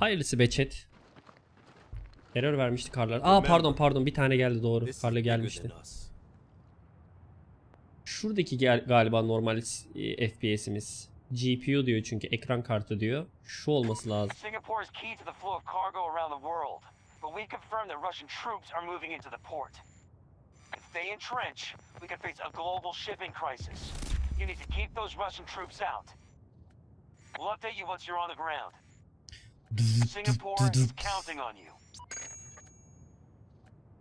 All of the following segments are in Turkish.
Hayırlısı be chat. Error vermişti karlar. Aa pardon pardon bir tane geldi doğru. Karla gelmişti. Şuradaki gel- galiba normal e, FPS'imiz. GPU diyor çünkü ekran kartı diyor. Şu olması lazım. Singapore is key to the flow of cargo around the world, but we confirm that Russian troops are moving into the port. If they entrench, we could face a global shipping crisis. You need to keep those Russian troops out. We'll update you once you're on the ground. Singapore is counting.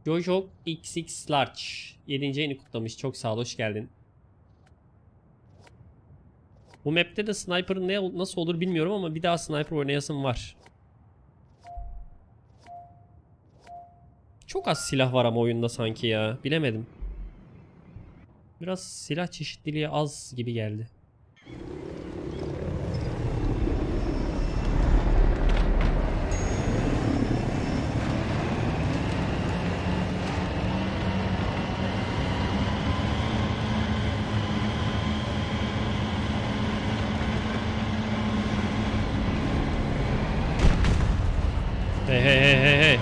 Jojo XX Large 7. ayını kutlamış. Çok sağ ol, hoş geldin. Bu map'te de sniper'ın ne nasıl olur bilmiyorum ama bir daha sniper oynayasım var. Çok az silah var ama oyunda sanki ya. Bilemedim. Biraz silah çeşitliliği az gibi geldi. Hey hey hey hey hey.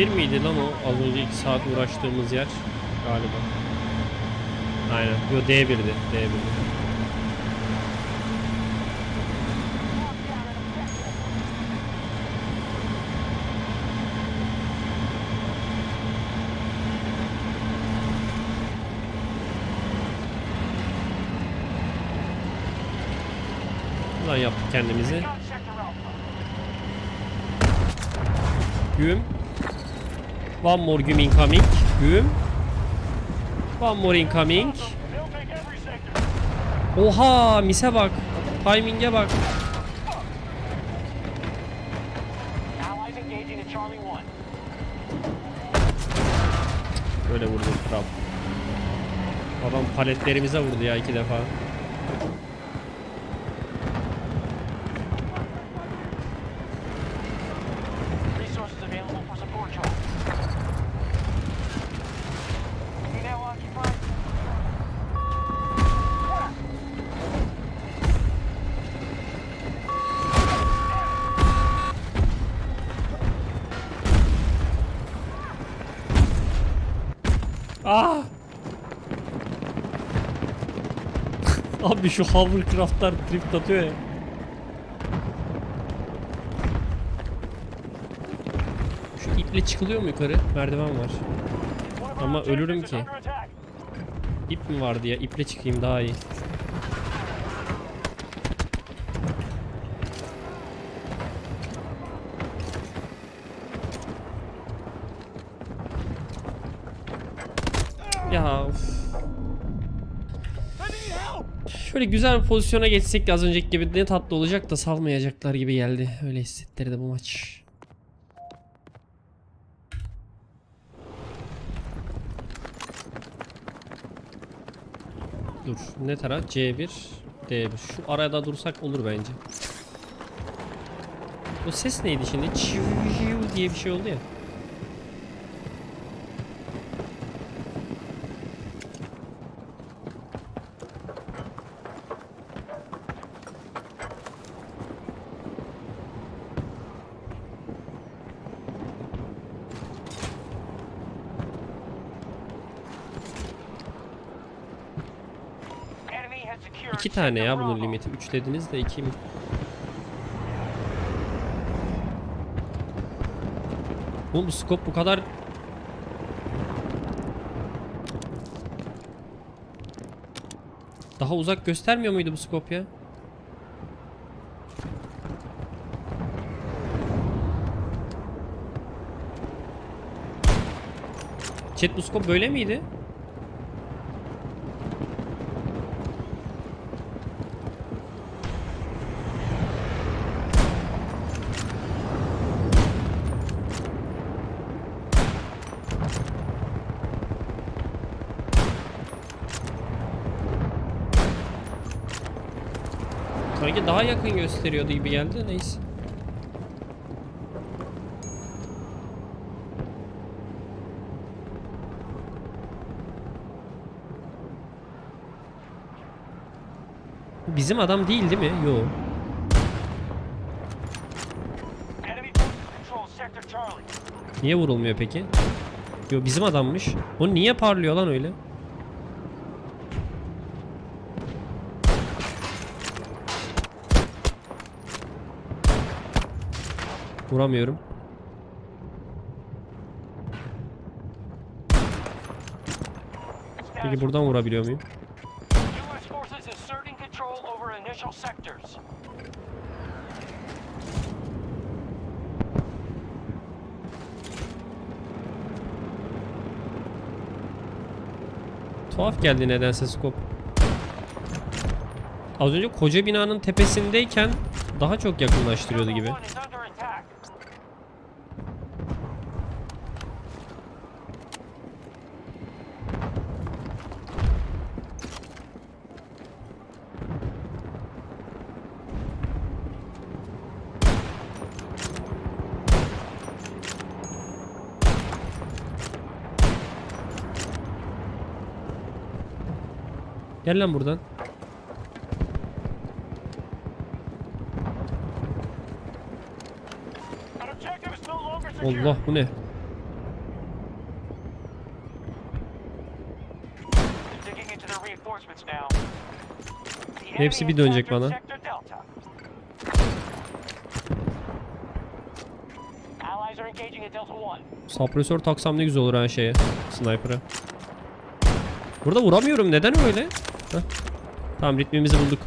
C1 miydi lan o? Az önce 2 saat uğraştığımız yer galiba. Aynen. Yo D1'di. D1'di. Lan yaptık kendimizi. Güm. One more güm incoming. Güm. One more incoming. Oha mise bak. Timing'e bak. Allies engaging at Charlie 1. Böyle vurdu kral. Adam paletlerimize vurdu ya iki defa. Ah! Abi şu hovercraftlar trip atıyor ya. Şu iple çıkılıyor mu yukarı? Merdiven var. Ama ölürüm ki. İp mi vardı ya? İple çıkayım daha iyi. Ya of. Şöyle güzel bir pozisyona geçsek de az önceki gibi ne tatlı olacak da salmayacaklar gibi geldi. Öyle hissettirdi bu maç. Dur. Ne taraf? C1, D1. Şu arada dursak olur bence. Bu ses neydi şimdi? Çiu diye bir şey oldu ya. 2 tane ya bunun limiti. 3 dediniz de 2 mi? Oğlum bu scope bu kadar Daha uzak göstermiyor muydu bu scope ya? Chat bu scope böyle miydi? Daha yakın gösteriyordu gibi geldi neyse. Bizim adam değil değil mi? Yok. Niye vurulmuyor peki? Yo bizim adammış. O niye parlıyor lan öyle? Vuramıyorum. Peki buradan vurabiliyor muyum? Tuhaf geldi nedense scope. Az önce koca binanın tepesindeyken daha çok yakınlaştırıyordu gibi. One is under attack. Gel lan buradan. Allah bu ne? Hepsi bir dönecek bana. captured Sector Delta. Allies are engaging at Delta 1. Sapresör taksam ne güzel olur ha şeye. Sniper'a. Burada vuramıyorum. Neden öyle? Tamam ritmimizi bulduk.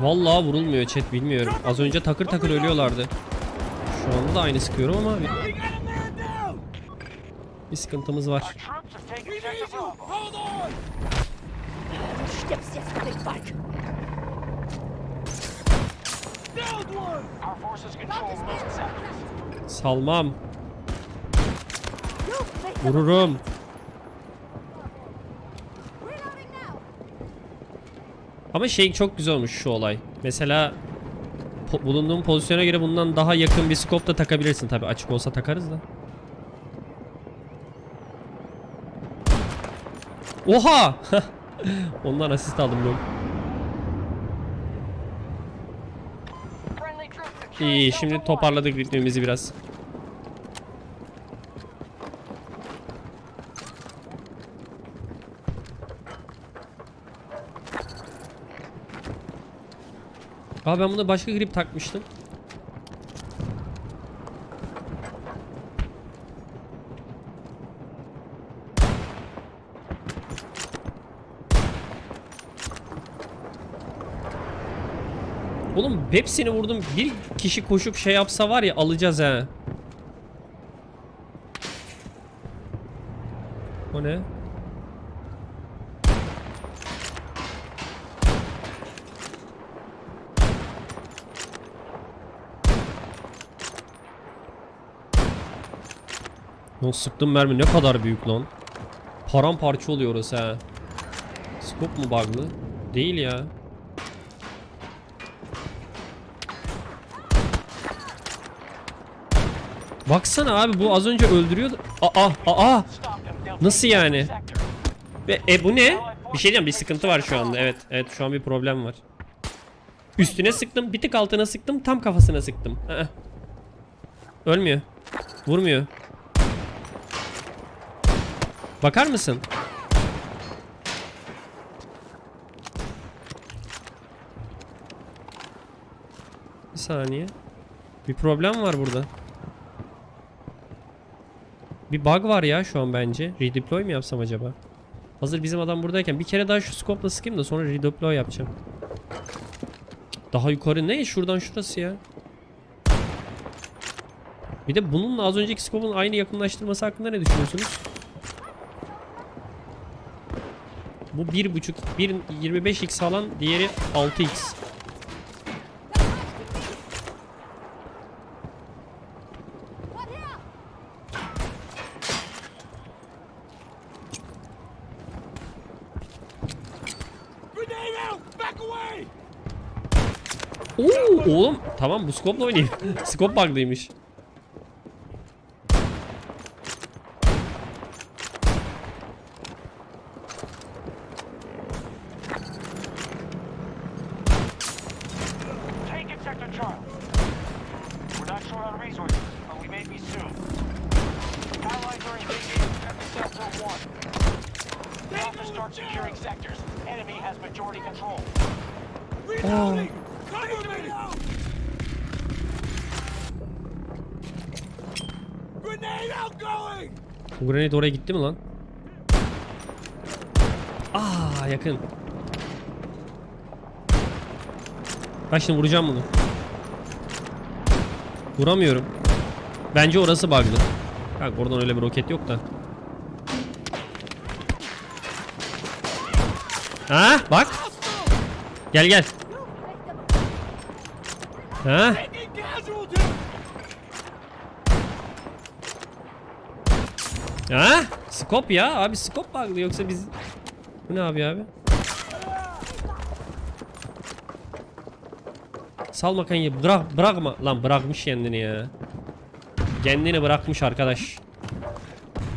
Vallahi vurulmuyor chat bilmiyorum. Az önce takır takır ölüyorlardı. Şu anda da aynı sıkıyorum ama bir sıkıntımız var. Forces control most sectors. Salmam. Vururum. Ama şey çok güzel olmuş şu olay. Mesela po- bulunduğum pozisyona göre bundan daha yakın bir scope da takabilirsin tabi açık olsa takarız da. Oha! Ondan asist aldım lol. İyi şimdi toparladık ritmimizi biraz. Aa ben buna başka grip takmıştım. Oğlum hepsini vurdum. Bir kişi koşup şey yapsa var ya alacağız ha. O ne? Lan sıktım mermi ne kadar büyük lan. Paramparça oluyor orası ha. Scope mu bug'lı? Değil ya. Baksana abi bu az önce öldürüyordu. Aa aa Nasıl yani? ve e bu ne? Bir şey diyeceğim bir sıkıntı var şu anda. Evet evet şu an bir problem var. Üstüne sıktım, bir tık altına sıktım, tam kafasına sıktım. Aa. Ölmüyor. Vurmuyor. Bakar mısın? Bir saniye. Bir problem var burada. Bir bug var ya şu an bence. Redeploy mu yapsam acaba? Hazır bizim adam buradayken bir kere daha şu scope'la sıkayım da sonra redeploy yapacağım. Daha yukarı ne? Şuradan şurası ya. Bir de bununla az önceki scope'un aynı yakınlaştırması hakkında ne düşünüyorsunuz? Bu 1.5 bir 25x alan diğeri 6x. Tamam bu scope'la oynayayım. Scope bug'lıymış. Take Bu granit oraya gitti mi lan? Aa yakın. Bak şimdi vuracağım bunu. Vuramıyorum. Bence orası bug'lı. Bak oradan öyle bir roket yok da. Ha bak. Gel gel. Ha? Ha? Skop ya. Abi skop bug'lı yoksa biz... Bu ne abi abi? Sal makanyı bırak bırakma lan bırakmış kendini ya. Kendini bırakmış arkadaş.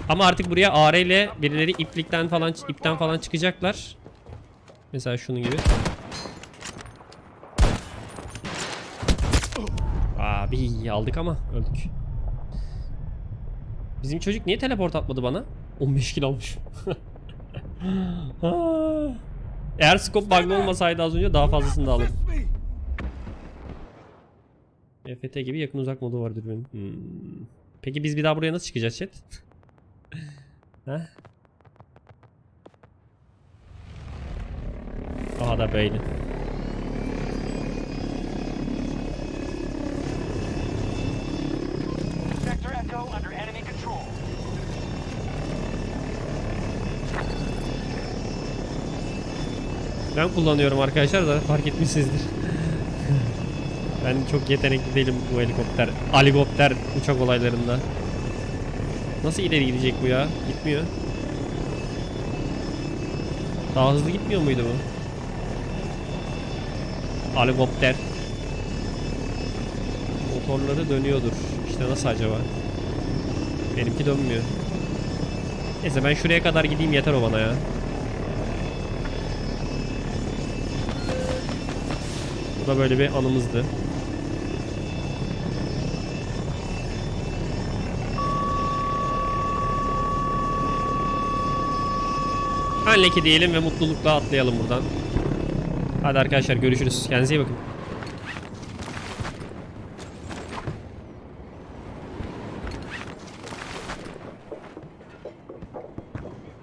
Ama artık buraya AR ile birileri iplikten falan ipten falan çıkacaklar. Mesela şunun gibi. Abi aldık ama öldük. Bizim çocuk niye teleport atmadı bana? 15 kill almış. Ah. Eğer scope bug'lı olmasaydı az önce daha fazlasını da alırdım. EFT gibi yakın uzak modu var dürbün. Hmm. Peki biz bir daha buraya nasıl çıkacağız chat? ha? Aha da böyle. Kullanıyorum arkadaşlar da fark etmişsinizdir. ben çok yetenekli değilim bu helikopter, helikopter uçak olaylarında. Nasıl ileri gidecek bu ya? Gitmiyor. Daha hızlı gitmiyor muydu bu? Helikopter. Motorları dönüyordur. İşte nasıl acaba? Benimki dönmüyor. Neyse ben şuraya kadar gideyim yeter o bana ya. Bu da böyle bir anımızdı. Halleki diyelim ve mutlulukla atlayalım buradan. Hadi arkadaşlar görüşürüz. Kendinize iyi bakın.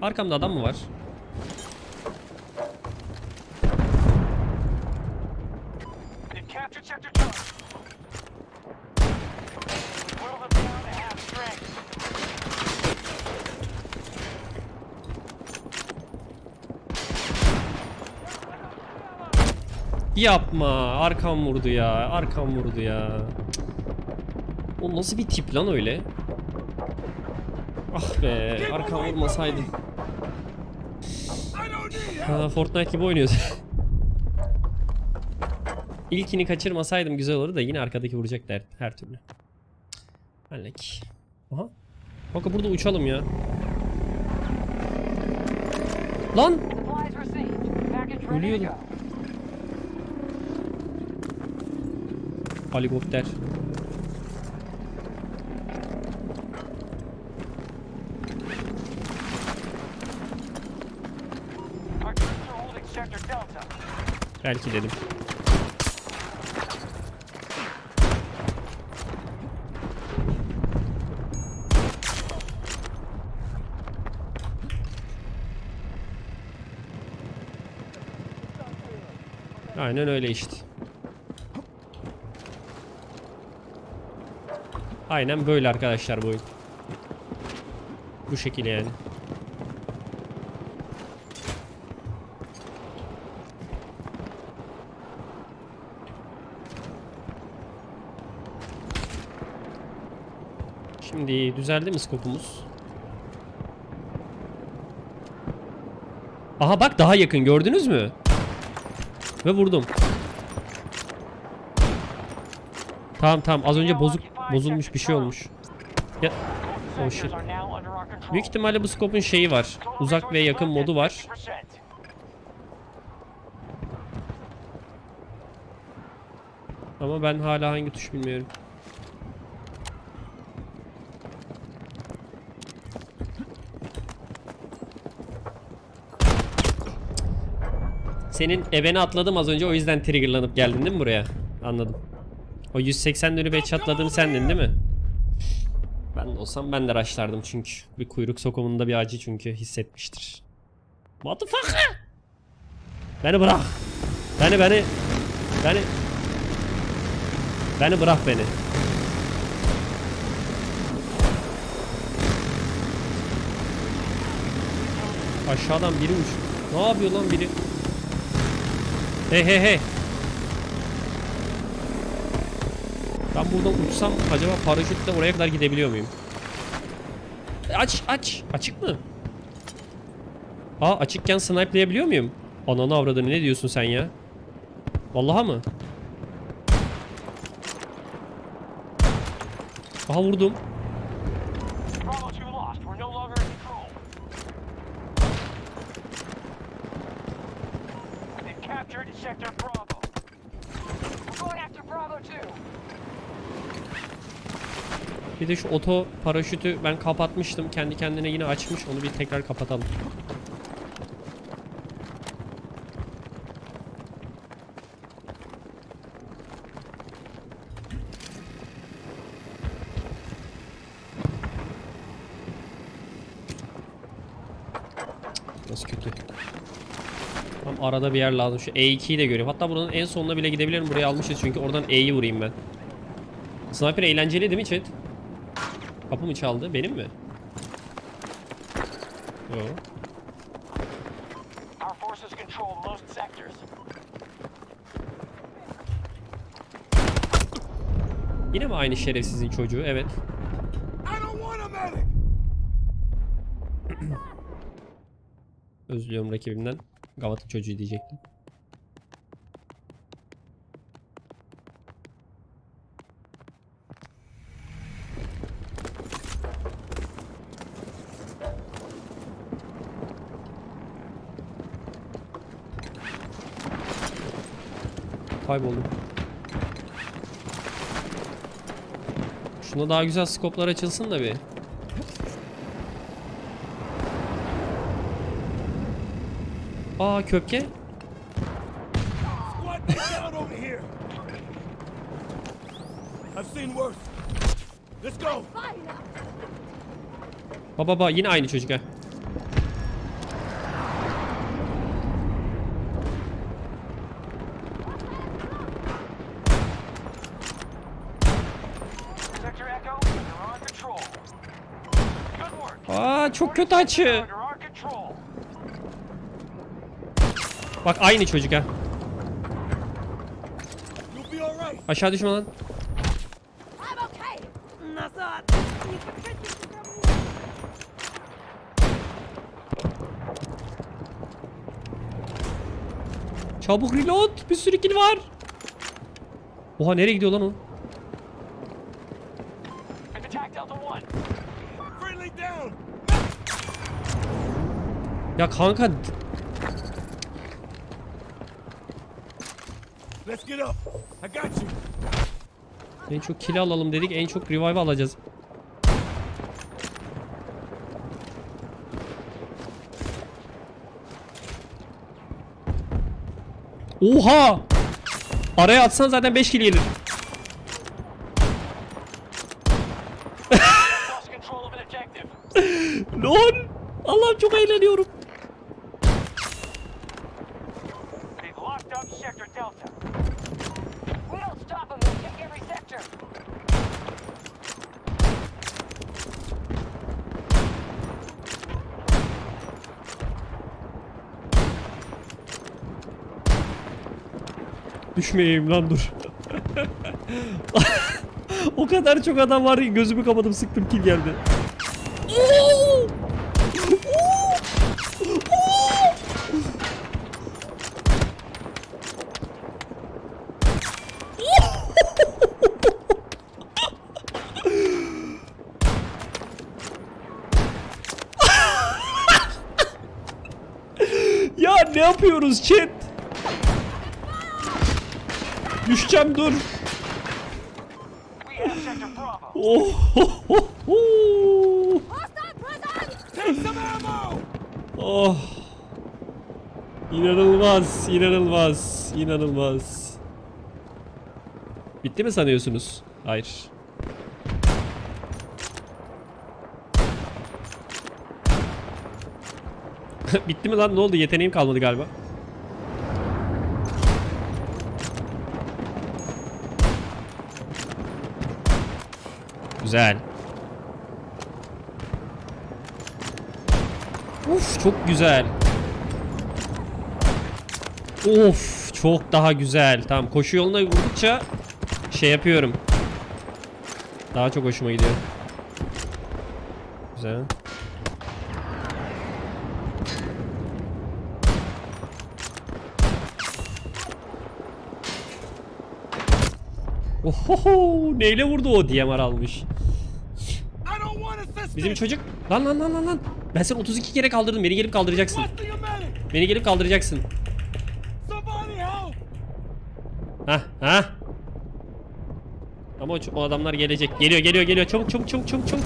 Arkamda adam mı var? Yapma. Arkam vurdu ya. Arkam vurdu ya. O nasıl bir tip lan öyle? Ah be. Arkam vurmasaydı. Ha, Fortnite gibi oynuyoruz. İlkini kaçırmasaydım güzel olurdu da yine arkadaki vuracaklar her türlü. Hallek. Aha. Kanka burada uçalım ya. Lan! Ölüyordum. Helikopter. Belki dedim. Aynen öyle işte. Aynen böyle arkadaşlar bu oyun. Bu şekilde yani. Şimdi düzeldi mi skopumuz? Aha bak daha yakın gördünüz mü? Ve vurdum. Tamam tamam az önce bozuk bozulmuş bir şey olmuş. Ya Oh shit. Büyük ihtimalle bu scope'un şeyi var. Uzak ve yakın modu var. 50%. Ama ben hala hangi tuş bilmiyorum. Senin ebeni atladım az önce o yüzden triggerlanıp geldin değil mi buraya? Anladım. O 180 dönüp headshotladığın sendin değil mi? Ben olsam ben de rushlardım çünkü. Bir kuyruk sokumunda bir acı çünkü hissetmiştir. Fuck? Beni bırak. Beni beni. Beni. Beni bırak beni. Aşağıdan biri uç. Ne yapıyor lan biri? Hey hey hey. Ben buradan uçsam acaba paraşütle oraya kadar gidebiliyor muyum? Aç aç. Açık mı? Aa açıkken snipelayabiliyor muyum? Ananı avradını ne diyorsun sen ya? Vallahi mı? Aha vurdum. De şu oto paraşütü ben kapatmıştım. Kendi kendine yine açmış. Onu bir tekrar kapatalım. Nasıl kötü. Tam arada bir yer lazım. Şu E2'yi de görüyorum. Hatta buranın en sonuna bile gidebilirim. Buraya almışız çünkü oradan E'yi vurayım ben. Sniper eğlenceli değil mi chat? Kapı mı çaldı? Benim mi? Yo. Our forces control most sectors. Yine mi aynı şerefsizin çocuğu? Evet. Özlüyorum rakibimden. Gavat'ın çocuğu diyecektim. Kayboldum. Şuna daha güzel skoplar açılsın da bir. Aa köpke. Baba baba yine aynı çocuk ha. Sector Echo, you're on control. Good work. Aa çok kötü açı. Bak aynı çocuk ha. Aşağı düşme lan. Çabuk reload. Bir sürü kill var. Oha nereye gidiyor lan o? Ya kanka Let's get up! I got you! en çok kill alalım dedik. En çok revive alacağız. Oha! Araya atsan zaten 5 kill gelir. düşmeyeyim lan dur. o kadar çok adam var ki gözümü kapadım sıktım kill geldi. ya ne yapıyoruz chat? Düşeceğim dur. Oh, oh, oh, oh. Oh. İnanılmaz, inanılmaz, inanılmaz. Bitti mi sanıyorsunuz? Hayır. Bitti mi lan? Ne oldu? Yeteneğim kalmadı galiba. Güzel. Uf çok güzel. Of çok daha güzel. Tamam koşu yoluna vurdukça şey yapıyorum. Daha çok hoşuma gidiyor. Güzel. Ohoho neyle vurdu o DMR almış. Bizim çocuk lan lan lan lan lan. Ben seni 32 kere kaldırdım. Beni gelip kaldıracaksın. Beni gelip kaldıracaksın. Ha ha. Ama o, o adamlar gelecek. Geliyor geliyor geliyor. Çabuk çabuk çabuk çabuk çabuk.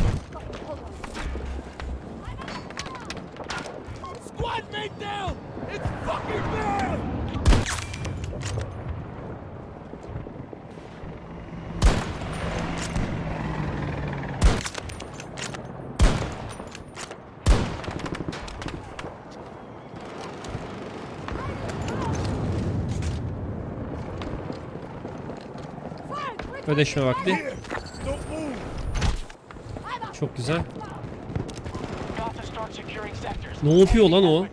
Ödeşme vakti. Çok güzel. Ne yapıyor lan o?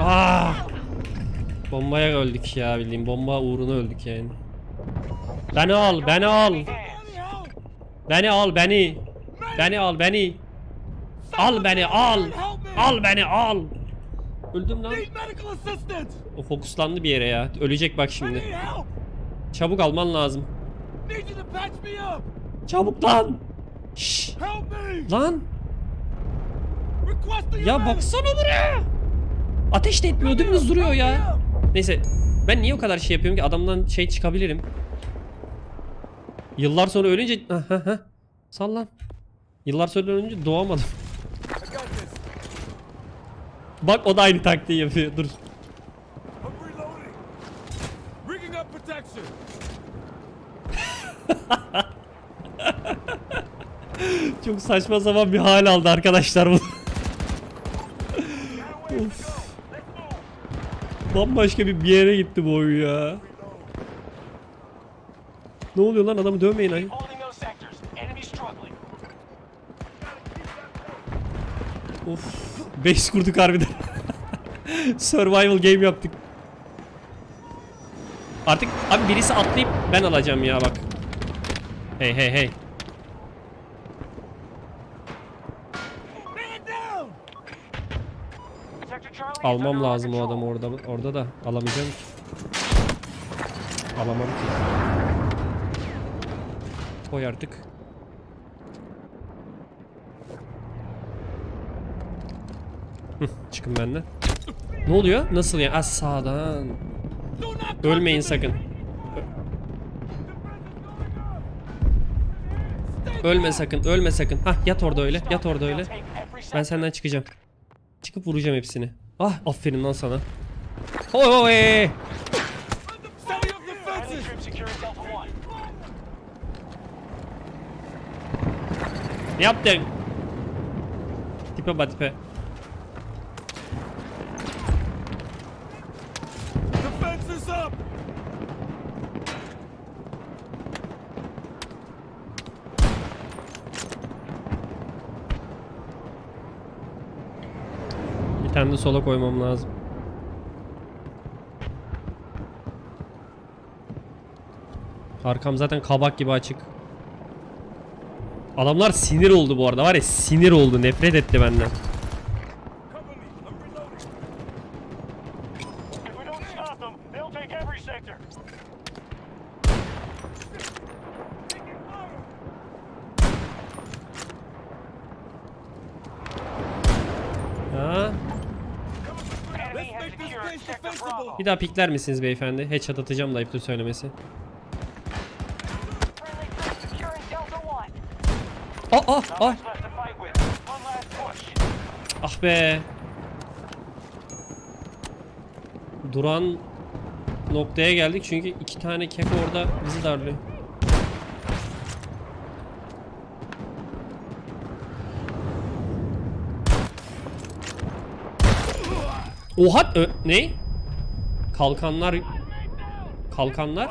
Aa! Bombaya öldük ya bildiğin. Bomba uğruna öldük yani. Beni al, beni al. Beni al, beni. Beni al, beni. Al beni, al. Al beni, al. Öldüm lan. O fokuslandı bir yere ya. Ölecek bak şimdi. Çabuk alman lazım. Çabuk lan. Şşş. Lan. Ya baksana buraya. Ateş de etmiyor dümdüz duruyor ya. Neyse ben niye o kadar şey yapıyorum ki adamdan şey çıkabilirim. Yıllar sonra ölünce Ha, ha, ha. Sal lan. Yıllar sonra ölünce doğamadım. Bak o da aynı taktiği yapıyor. Dur. Çok saçma sapan bir hal aldı arkadaşlar bu. of. Bambaşka bir, bir yere gitti bu oyun ya. Ne oluyor lan adamı dövmeyin ay. Base kurduk harbiden. Survival game yaptık. Artık abi birisi atlayıp ben alacağım ya bak. Hey hey hey. Almam lazım o adamı orada orada da alamayacağım ki. Alamam ki. Koy artık. Çıkın benden. Ne oluyor? Nasıl ya? Az sağdan. Ölmeyin sakın. Ölme sakın, ölme sakın. Hah yat orada öyle, yat orada öyle. Ben senden çıkacağım. Çıkıp vuracağım hepsini. Ah aferin lan sana. Oy. Ne yaptın? Tipe bak tipe. The fence is up! De sola koymam lazım. Arkam zaten kabak gibi açık. Adamlar sinir oldu bu arada var ya sinir oldu nefret etti benden. Daha pikler misiniz beyefendi? Headshot atacağım da ayıptır söylemesi. One. Ah ah ah. Ah be. Duran noktaya geldik çünkü iki tane keko orada bizi darlıyor. Oha ö- ne? Kalkanlar Kalkanlar.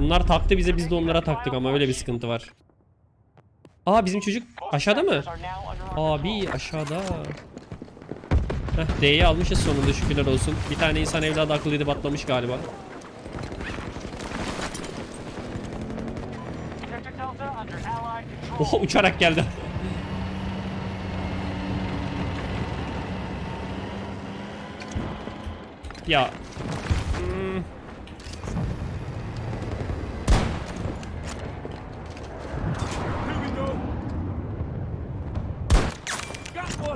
Bunlar taktı bize biz de onlara taktık ama öyle bir sıkıntı var. Aa bizim çocuk aşağıda mı? Abi aşağıda. Heh D'yi almışız sonunda şükürler olsun. Bir tane insan evladı akıl edip atlamış galiba. Oha uçarak geldi. Ya. Hmm,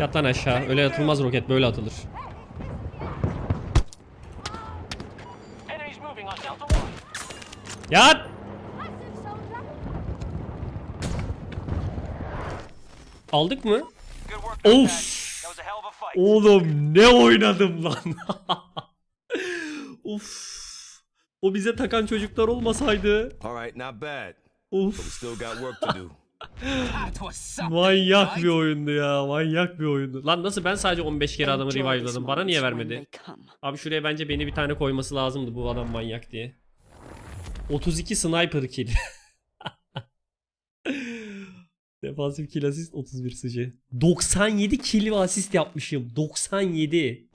yat lan aşağı. Öyle atılmaz roket böyle atılır. Yat! Aldık mı? Of. Oğlum ne oynadım lan. Uf. O bize takan çocuklar olmasaydı. All right, not bad. Uf. We still got work to do. Manyak bir oyundu ya. Manyak bir oyundu. Lan nasıl ben sadece 15 kere adamı revive'ladım. Bana niye vermedi? Abi şuraya bence beni bir tane koyması lazımdı bu adam manyak diye. 32 sniper kill. Defansif kill asist 31 sıcı. 97 kill ve asist yapmışım. 97.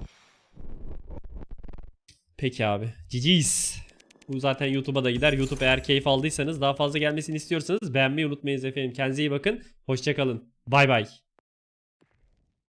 Peki abi. GG's. Bu zaten YouTube'a da gider. YouTube eğer keyif aldıysanız daha fazla gelmesini istiyorsanız beğenmeyi unutmayınız efendim. Kendinize iyi bakın. Hoşçakalın. Bay bay.